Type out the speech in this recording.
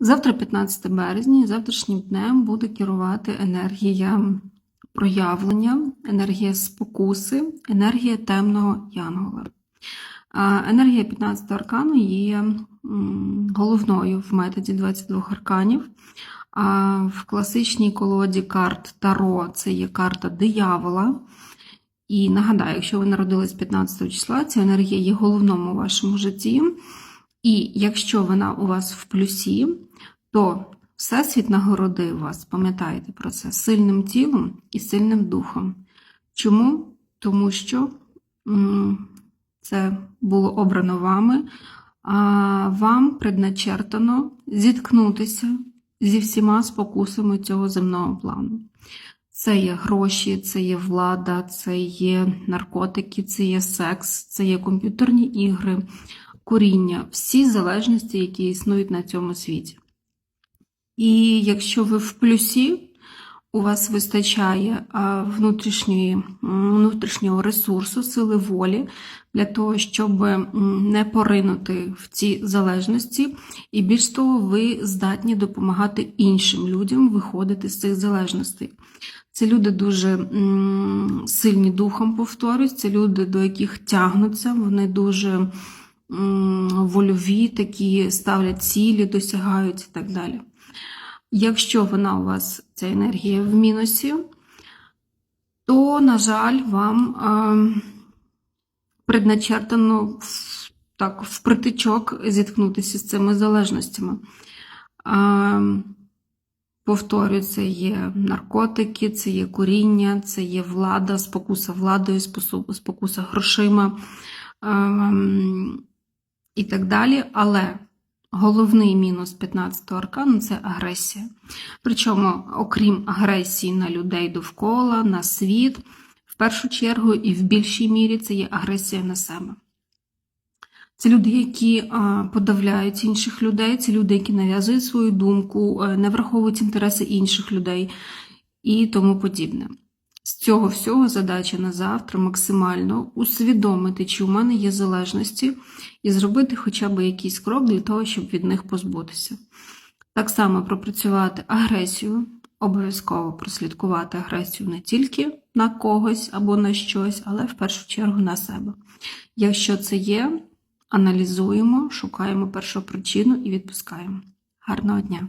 Завтра, 15 березня, завтрашнім днем буде керувати енергія проявлення, енергія спокуси, енергія темного янгола. Енергія 15 аркану є головною в методі 22 арканів. В класичній колоді карт Таро це є карта диявола. І нагадаю, якщо ви народились 15 числа, ця енергія є головною у вашому житті. І якщо вона у вас в плюсі, то Всесвіт нагородив вас, пам'ятайте про це, сильним тілом і сильним духом. Чому? Тому що це було обрано вами, а вам предначертано зіткнутися зі всіма спокусами цього земного плану. Це є гроші, це є влада, це є наркотики, це є секс, це є комп'ютерні ігри, коріння, всі залежності, які існують на цьому світі. І якщо ви в плюсі, у вас вистачає внутрішньої, внутрішнього ресурсу, сили волі для того, щоб не поринути в ці залежності, і більш того, ви здатні допомагати іншим людям виходити з цих залежностей. Це люди дуже сильні духом, повторюсь, це люди, до яких тягнуться, вони дуже вольові, такі ставлять цілі, досягають і так далі. Якщо вона у вас, ця енергія в мінусі, то, на жаль, вам предначертано так, в притичок зіткнутися з цими залежностями. Повторюю, це є наркотики, це є куріння, це є влада, спокуса владою, спокуса грошима і так далі. Але головний мінус 15-го аркану це агресія. Причому, окрім агресії на людей довкола, на світ, в першу чергу і в більшій мірі це є агресія на себе. Це люди, які подавляють інших людей, це люди, які нав'язують свою думку, е, не враховують інтереси інших людей і тому подібне. З цього всього задача на завтра максимально усвідомити, чи у мене є залежності, і зробити хоча б якийсь крок для того, щоб від них позбутися. Так само пропрацювати агресію, обов'язково прослідкувати агресію не тільки на когось або на щось, але в першу чергу на себе. Якщо це є, аналізуємо, шукаємо першу причину і відпускаємо. Гарного дня!